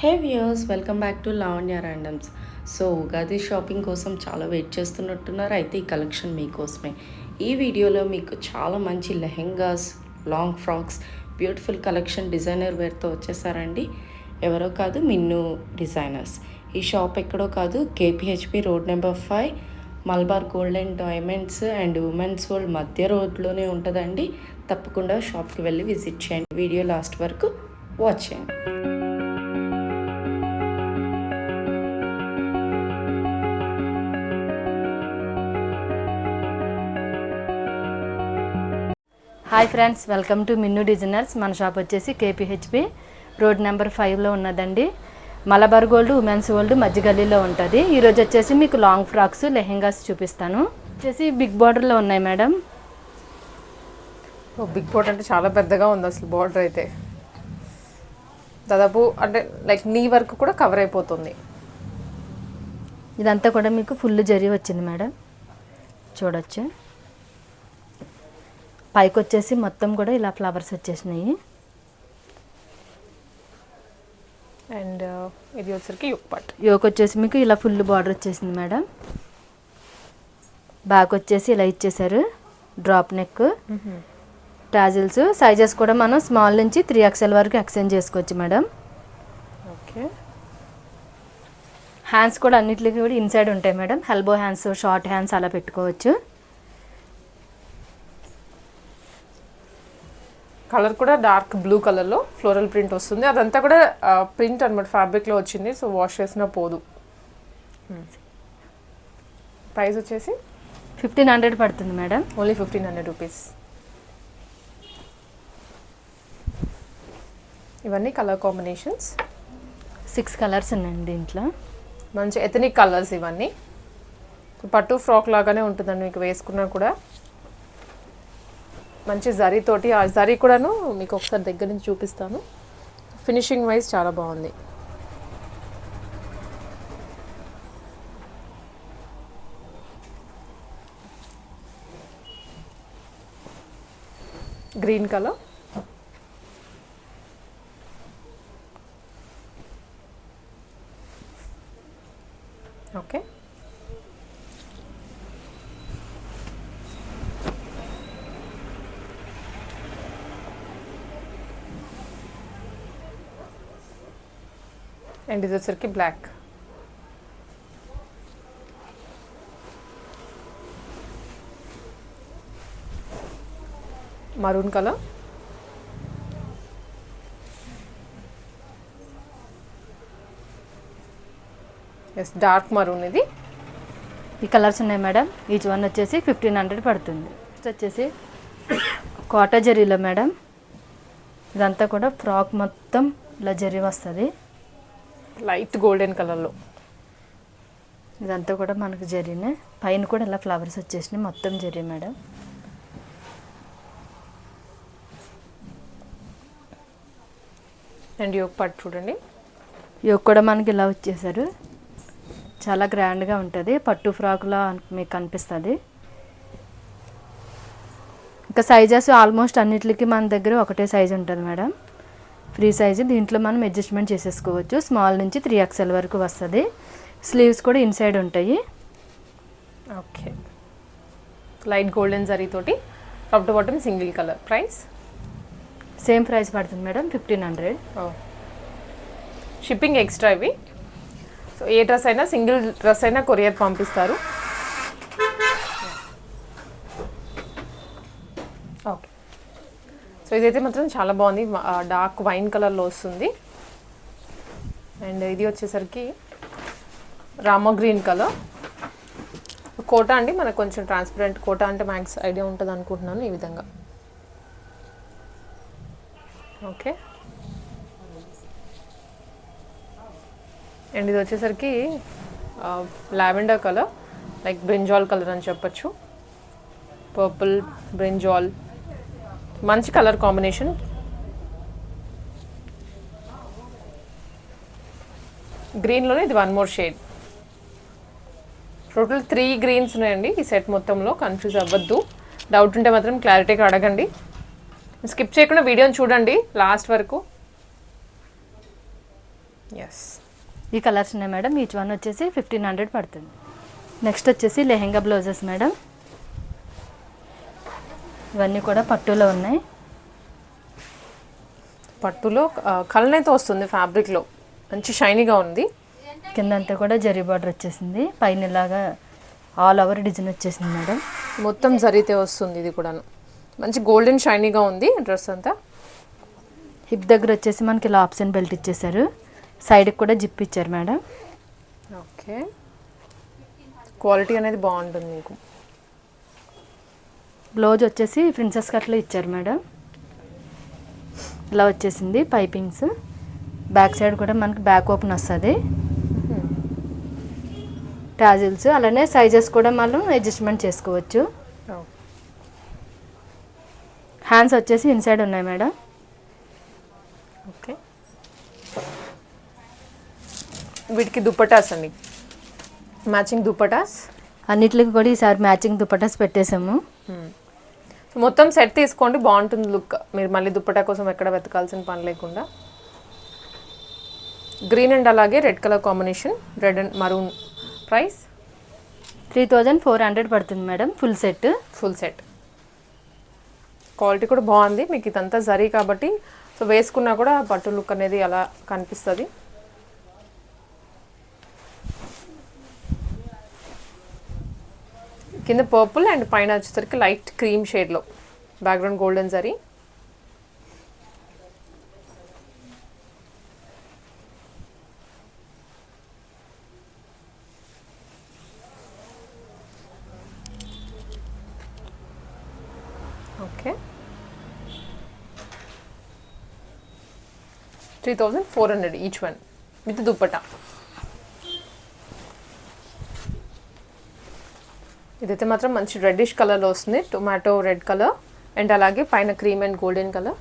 Hey viewers welcome back to Lavanya randoms. So Ugadi shopping కోసం చాలా wait చేస్తున్నట్టున్నారు. అయితే ఈ కలెక్షన్ మీకోసమే. ఈ వీడియోలో మీకు చాలా మంచి lehengas long frocks beautiful collection designer వేర్తో వచ్చేసారండి. ఎవరో కాదు మిన్ను డిజైనర్స్. ఈ షాప్ ఎక్కడో కాదు KPHB road number five Malabar gold and diamonds and women's world మధ్య రోడ్లోనే ఉంటుందండి. తప్పకుండా షాప్కి వెళ్ళి విజిట్ చేయండి. వీడియో లాస్ట్ వరకు వాచ్ చేయండి. Hi friends welcome to Minnu designers. మన షాప్ వచ్చేసి కేపీహెచ్పి రోడ్ నెంబర్ ఫైవ్లో ఉన్నదండి. మలబార్ గోల్డ్ ఉమెన్స్ గోల్డ్ మధ్య గల్లీలో ఉంటుంది. ఈరోజు వచ్చేసి మీకు లాంగ్ ఫ్రాక్స్ లెహెంగాస్ చూపిస్తాను. వచ్చేసి బిగ్ బార్డర్లో ఉన్నాయి మేడం. ఓ బిగ్ బోట్ అంటే చాలా పెద్దగా ఉంది అసలు బార్డర్ అయితే. దాదాపు అంటే లైక్ నీ వరకు కూడా కవర్ అయిపోతుంది. ఇదంతా కూడా మీకు ఫుల్ జరీ వచ్చింది మేడం. చూడొచ్చు. పైకి వచ్చేసి మొత్తం కూడా ఇలా ఫ్లవర్స్ వచ్చేసినాయి. అండ్ ఇది వచ్చరికి యుక్ పట్. యోక్ వచ్చేసి మీకు ఇలా ఫుల్ బార్డర్ వచ్చేసింది మేడం. బ్యాక్ వచ్చేసి ఇలా ఇచ్చేసారు. Drop neck. టాజిల్స్ సైజెస్ కూడా మనం స్మాల్ నుంచి త్రీ ఎక్స్ఎల్ వరకు ఎక్స్చేంజ్ చేసుకోవచ్చు మేడం. ఓకే. హ్యాండ్స్ కూడా అన్నిటికీ కూడా ఇన్సైడ్ ఉంటాయి madam. Elbow hands short hands అలా పెట్టుకోవచ్చు. కలర్ కూడా డార్క్ బ్లూ కలర్లో ఫ్లోరల్ ప్రింట్ వస్తుంది. అదంతా కూడా ప్రింట్ అనమాట ఫ్యాబ్రిక్లో వచ్చింది. సో వాష్ చేసినా పోదు. ప్రైస్ వచ్చేసి ఫిఫ్టీన్ హండ్రెడ్ పడుతుంది madam. Only fifteen hundred rupees. ఇవన్నీ కలర్ కాంబినేషన్స్. సిక్స్ కలర్స్ ఉన్నాయండి దీంట్లో. మంచి ఎథనిక్ కలర్స్ ఇవన్నీ. పట్టు ఫ్రాక్ లాగానే ఉంటుందండి మీకు వేసుకున్నా కూడా. మంచి జరీ తోటి ఆ జరీ కూడాను మీకు ఒకసారి దగ్గర నుంచి చూపిస్తాను. ఫినిషింగ్ వైజ్ చాలా బాగుంది. గ్రీన్ కలర్ అండ్ ఇది వచ్చరికి black. Maroon colour. Yes dark maroon ఇది. ఈ కలర్స్ ఉన్నాయి మేడం. ఈచ్ వన్ వచ్చేసి ఫిఫ్టీన్ హండ్రెడ్ పడుతుంది. నెక్స్ట్ వచ్చేసి కోట జరీలో మేడం. ఇదంతా కూడా ఫ్రాక్ మొత్తం ఇలా జరీ వస్తుంది. లైట్ గోల్డెన్ కలర్లో. ఇదంతా కూడా మనకు జరీనే పైన కూడా ఇలా ఫ్లవర్స్ వచ్చేసినాయి మొత్తం జరీ మేడం. అండ్ యోగ్ పట్టు చూడండి. ఇవి కూడా మనకి ఇలా వచ్చేసారు. చాలా గ్రాండ్గా ఉంటుంది. పట్టు ఫ్రాక్లా మీకు కనిపిస్తుంది ఇంకా సైజెస్ ఆల్మోస్ట్ అన్నిటికి మన దగ్గర ఒకటే సైజ్ ఉంటుంది మేడం. ఫ్రీ సైజు దీంట్లో మనం అడ్జస్ట్మెంట్ చేసేసుకోవచ్చు. స్మాల్ నుంచి త్రీ ఎక్స్ఎల్ వరకు వస్తుంది. స్లీవ్స్ కూడా ఇన్సైడ్ ఉంటాయి. ఓకే. లైట్ గోల్డెన్ జరీ తోటి top to bottom single colour. Price? Same price పడుతుంది madam fifteen hundred. Shipping extra ఇవి. సో ఏ డ్రెస్ అయినా సింగిల్ డ్రెస్ అయినా కొరియర్ పంపిస్తారు ఓకే సో ఇదైతే మాత్రం చాలా బాగుంది. డార్క్ వైన్ కలర్లో వస్తుంది. అండ్ ఇది వచ్చేసరికి రామో గ్రీన్ కలర్. కోట అండి మనకు కొంచెం ట్రాన్స్పరెంట్ కోట అంటే మ్యాక్స్ ఐడియా ఉంటుంది అనుకుంటున్నాను ఈ విధంగా. ఓకే. అండ్ ఇది వచ్చేసరికి lavender colour like brinjal colour అని చెప్పొచ్చు. Purple brinjal. మంచి కలర్ కాంబినేషన్. గ్రీన్లోనే ఇది one more shade. Total three greens ఉన్నాయండి ఈ సెట్ మొత్తంలో కన్ఫ్యూజ్ అవ్వద్దు. డౌట్ ఉంటే మాత్రం క్లారిటీగా అడగండి. స్కిప్ చేయకుండా వీడియోని చూడండి లాస్ట్ వరకు. ఎస్ ఈ కలర్స్ ఉన్నాయి మేడం ఈచ్ వన్ వచ్చేసి ఫిఫ్టీన్ హండ్రెడ్ పడుతుంది. నెక్స్ట్ వచ్చేసి లెహెంగా బ్లౌజెస్ మేడం. ఇవన్నీ కూడా పట్టులో ఉన్నాయి. పట్టులో కలనైతే వస్తుంది ఫ్యాబ్రిక్లో. మంచి షైనీగా ఉంది. కింద అంతా కూడా జరీ బార్డర్ వచ్చేసింది. పైన ఇలాగా ఆల్ ఓవర్ డిజైన్ వచ్చేసింది మేడం. మొత్తం జరిగితే వస్తుంది ఇది కూడాను. మంచి గోల్డెన్ షైనీగా ఉంది డ్రెస్ అంతా. హిప్ దగ్గర వచ్చేసి మనకి ఇలా ఆప్షన్ బెల్ట్ ఇచ్చేసారు సైడ్కి కూడా జిప్ ఇచ్చారు మేడం. ఓకే. క్వాలిటీ అనేది బాగుంటుంది మీకు. బ్లౌజ్ వచ్చేసి ప్రిన్సెస్ కట్లో ఇచ్చారు మేడం. ఇలా వచ్చేసింది పైపింగ్స్. బ్యాక్ సైడ్ కూడా మనకి బ్యాక్ ఓపెన్ వస్తుంది. టాజిల్స్ అలానే సైజెస్ కూడా మనం అడ్జస్ట్మెంట్ చేసుకోవచ్చు. హ్యాండ్స్ వచ్చేసి ఇన్సైడ్ ఉన్నాయి మేడం. ఓకే. వీటికి దుప్పటాస్ అండి మ్యాచింగ్ దుప్పటాస్ అన్నిటికి కూడా ఈసారి మ్యాచింగ్ దుపటాస్ పెట్టేసాము సో మొత్తం సెట్ తీసుకోండి బాగుంటుంది లుక్ మీరు మళ్ళీ దుప్పటా కోసం ఎక్కడ వెతకాల్సిన పని లేకుండా. గ్రీన్ అండ్ అలాగే red colour combination red and maroon price three thousand four hundred పడుతుంది madam full set full set quality కూడా బాగుంది. మీకు ఇదంతా జరీ కాబట్టి సో వేసుకున్నా కూడా పట్టు లుక్ అనేది అలా కనిపిస్తుంది. కింద పర్పుల్ అండ్ పైన వచ్చేసరికి లైట్ క్రీమ్ షేడ్లో background golden zari. Okay. Three thousand four hundred each one with dupatta ఇదైతే మాత్రం మంచి రెడ్డిష్ కలర్లో వస్తుంది. టొమాటో రెడ్ కలర్ అండ్ అలాగే పైన cream and golden colour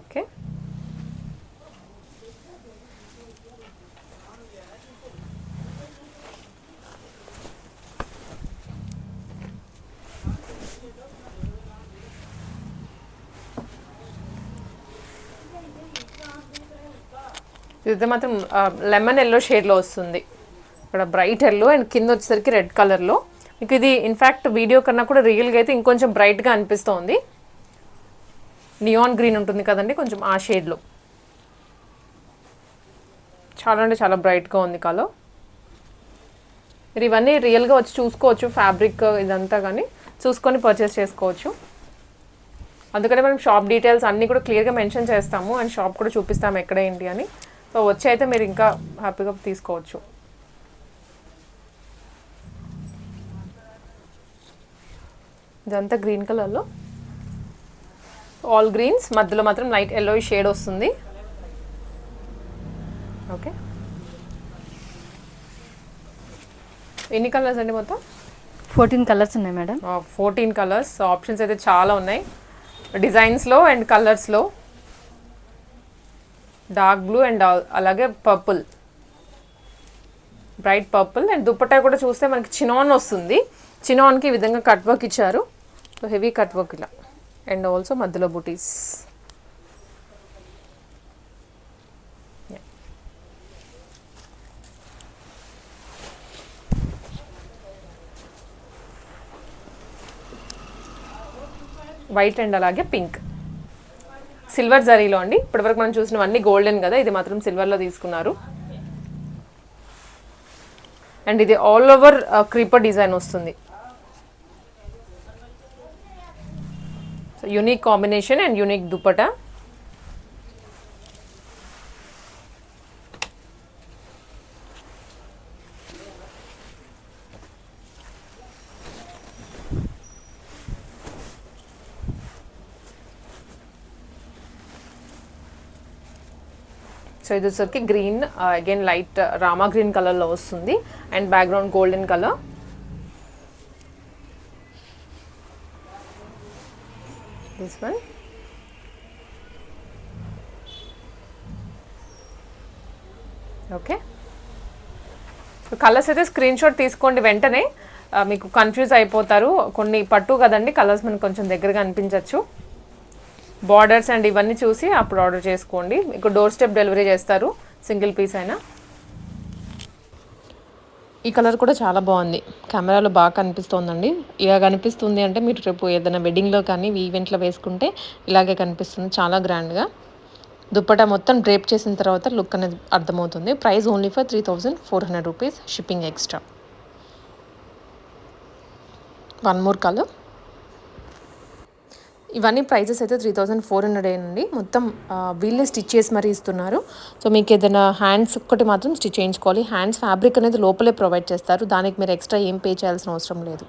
okay ఇది మాత్రం లెమన్ ఎల్లో షేడ్లో వస్తుంది. ఇక్కడ బ్రైట్ ఎల్లో అండ్ కింద వచ్చేసరికి రెడ్ కలర్లో మీకు ఇది ఇన్ఫ్యాక్ట్ వీడియో కన్నా కూడా రియల్గా అయితే ఇంకొంచెం బ్రైట్గా అనిపిస్తోంది. నియాన్ గ్రీన్ ఉంటుంది కదండి కొంచెం ఆ షేడ్లో చాలా అంటే చాలా బ్రైట్గా ఉంది కలర్ మీరు ఇవన్నీ రియల్గా వచ్చి చూసుకోవచ్చు ఫ్యాబ్రిక్ ఇదంతా కానీ చూసుకొని పర్చేస్ చేసుకోవచ్చు. అందుకనే మనం షాప్ డీటెయిల్స్ అన్నీ కూడా క్లియర్గా మెన్షన్ చేస్తాము. అండ్ షాప్ కూడా చూపిస్తాము ఎక్కడ ఏంటి అని. సో వచ్చి అయితే మీరు ఇంకా హ్యాపీగా తీసుకోవచ్చు. ఇదంతా గ్రీన్ కలర్లో. ఆల్ గ్రీన్స్ మధ్యలో మాత్రం లైట్ ఎల్లో షేడ్ వస్తుంది. ఓకే ఎన్ని కలర్స్ అండి మొత్తం? ఫోర్టీన్ కలర్స్ ఉన్నాయి మేడం ఫోర్టీన్ కలర్స్ ఆప్షన్స్ అయితే చాలా ఉన్నాయి. డిజైన్స్లో అండ్ కలర్స్లో డార్క్ బ్లూ అండ్ అలాగే purple. Bright purple and dupatta కూడా చూస్తే మనకి చినాన్ వస్తుంది. చినాన్కి ఈ విధంగా కట్ వర్క్ ఇచ్చారు. సో హెవీ కట్ వర్క్ ఇలా. అండ్ ఆల్సో మధ్యలో బుటీస్. వైట్ అండ్ అలాగే పింక్. సిల్వర్ జరీలో అండి. ఇప్పటివరకు మనం చూసినవన్నీ గోల్డెన్ కదా ఇది మాత్రం సిల్వర్లో తీసుకున్నారు. అండ్ ఇది ఆల్ ఓవర్ క్రీపర్ డిజైన్ వస్తుంది. So unique combination and unique dupatta so ఇది వచ్చరికి green again light rama green కలర్లో వస్తుంది. And background golden colour this one okay colours అయితే స్క్రీన్ షాట్ తీసుకోండి వెంటనే. Uh, మీకు కన్ఫ్యూజ్ అయిపోతారు. కొన్ని పట్టు కదండి కలర్స్ మనకు కొంచెం దగ్గరగా అనిపించవచ్చు బార్డర్స్ అండ్ ఇవన్నీ చూసి అప్పుడు ఆర్డర్ చేసుకోండి. మీకు డోర్ స్టెప్ డెలివరీ చేస్తారు. సింగిల్ పీస్ అయినా. ఈ కలర్ కూడా చాలా బాగుంది. కెమెరాలో బాగా కనిపిస్తోందండి. ఇలా కనిపిస్తుంది అంటే మీరు రేపు ఏదైనా వెడ్డింగ్లో కానీ ఈవెంట్లో వేసుకుంటే ఇలాగే కనిపిస్తుంది. చాలా గ్రాండ్గా దుప్పటా మొత్తం డ్రేప్ చేసిన తర్వాత లుక్ అనేది అర్థమవుతుంది. Price only for three thousand four hundred rupees shipping extra one more colour ఇవన్నీ ప్రైజెస్ అయితే త్రీ థౌజండ్ ఫోర్ హండ్రెడ్ అండి మొత్తం వీళ్ళే స్టిచ్ చేసి మరీ ఇస్తున్నారు. సో మీకు ఏదైనా హ్యాండ్స్ ఒక్కటి మాత్రం స్టిచ్ చేయించుకోవాలి. హ్యాండ్స్ ఫ్యాబ్రిక్ అనేది లోపలే ప్రొవైడ్ చేస్తారు. దానికి మీరు ఎక్స్ట్రా ఏం పే చేయాల్సిన అవసరం లేదు.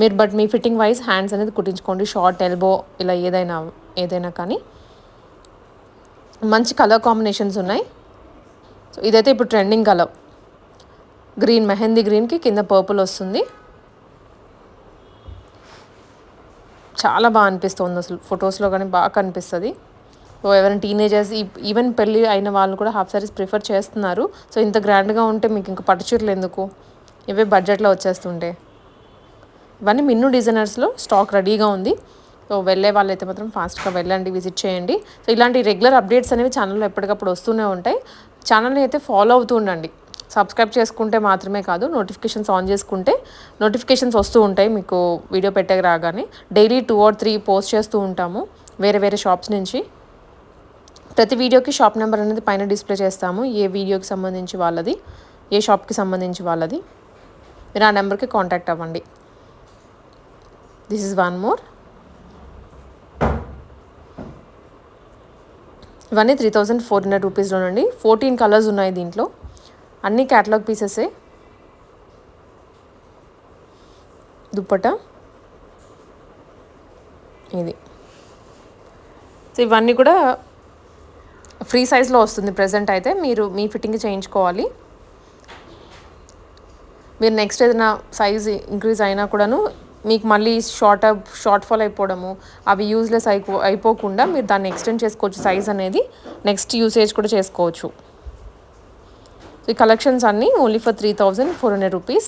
మీరు బట్ మీ ఫిట్టింగ్ వైజ్ హ్యాండ్స్ అనేది కుట్టించుకోండి. షార్ట్ ఎల్బో ఇలా ఏదైనా ఏదైనా కానీ. మంచి కలర్ కాంబినేషన్స్ ఉన్నాయి. సో ఇదైతే ఇప్పుడు ట్రెండింగ్ కలర్. గ్రీన్ మెహందీ గ్రీన్కి కింద పర్పుల్ వస్తుంది. చాలా బాగా అనిపిస్తుంది అసలు. ఫొటోస్లో కానీ బాగా కనిపిస్తుంది. సో ఎవరైనా టీనేజర్స్ ఈవెన్ పెళ్ళి అయిన వాళ్ళు కూడా హాఫ్ సారీస్ ప్రిఫర్ చేస్తున్నారు. సో ఇంత గ్రాండ్గా ఉంటే మీకు ఇంకా పట్టుచీరలు ఎందుకు? ఇవే బడ్జెట్లో వచ్చేస్తుంటే. ఇవన్నీ మిన్ను డిజైనర్స్లో స్టాక్ రెడీగా ఉంది. సో వెళ్ళే వాళ్ళైతే మాత్రం ఫాస్ట్గా వెళ్ళండి విజిట్ చేయండి. సో ఇలాంటి రెగ్యులర్ అప్డేట్స్ అనేవి ఛానల్లో ఎప్పటికప్పుడు వస్తూనే ఉంటాయి. ఛానల్ని అయితే ఫాలో అవుతూ ఉండండి. సబ్స్క్రైబ్ చేసుకుంటే మాత్రమే కాదు నోటిఫికేషన్స్ ఆన్ చేసుకుంటే నోటిఫికేషన్స్ వస్తూ ఉంటాయి మీకు వీడియో పెట్టక రాగానే. Daily two or three post చేస్తూ ఉంటాము వేరే వేరే షాప్స్ నుంచి. ప్రతి వీడియోకి షాప్ నెంబర్ అనేది పైన డిస్ప్లే చేస్తాము ఏ వీడియోకి సంబంధించి వాళ్ళది ఏ షాప్కి సంబంధించి వాళ్ళది. మీరు ఆ నెంబర్కి కాంటాక్ట్ అవ్వండి. దిస్ ఇస్ వన్ మోర్ ఇవన్నీ త్రీ థౌజండ్ ఫోర్ హండ్రెడ్ రూపీస్లోనండి ఫోర్టీన్ కలర్స్ ఉన్నాయి దీంట్లో. అన్ని క్యాటలాగ్ పీసెసే దుప్పట? ఇది. సో ఇవన్నీ కూడా ఫ్రీ సైజ్లో వస్తుంది ప్రజెంట్ అయితే. మీరు మీ ఫిట్టింగ్ చేయించుకోవాలి. మీరు నెక్స్ట్ ఏదైనా సైజ్ ఇంక్రీజ్ అయినా కూడాను మీకు మళ్ళీ షార్ట్ అప్ షార్ట్ ఫాల్ అయిపోవడము అవి యూజ్లెస్ అయిపో అయిపోకుండా మీరు దాన్ని ఎక్స్టెండ్ చేసుకోవచ్చు సైజ్ అనేది. నెక్స్ట్ యూసేజ్ కూడా చేసుకోవచ్చు. ఈ కలెక్షన్స్ అన్నీ only for three thousand four hundred rupees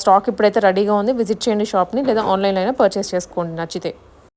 stock ఇప్పుడైతే రెడీగా ఉంది. విజిట్ చేయండి షాప్ని లేదా ఆన్లైన్లో అయినా పర్చేస్ చేసుకోండి. నచ్చితే.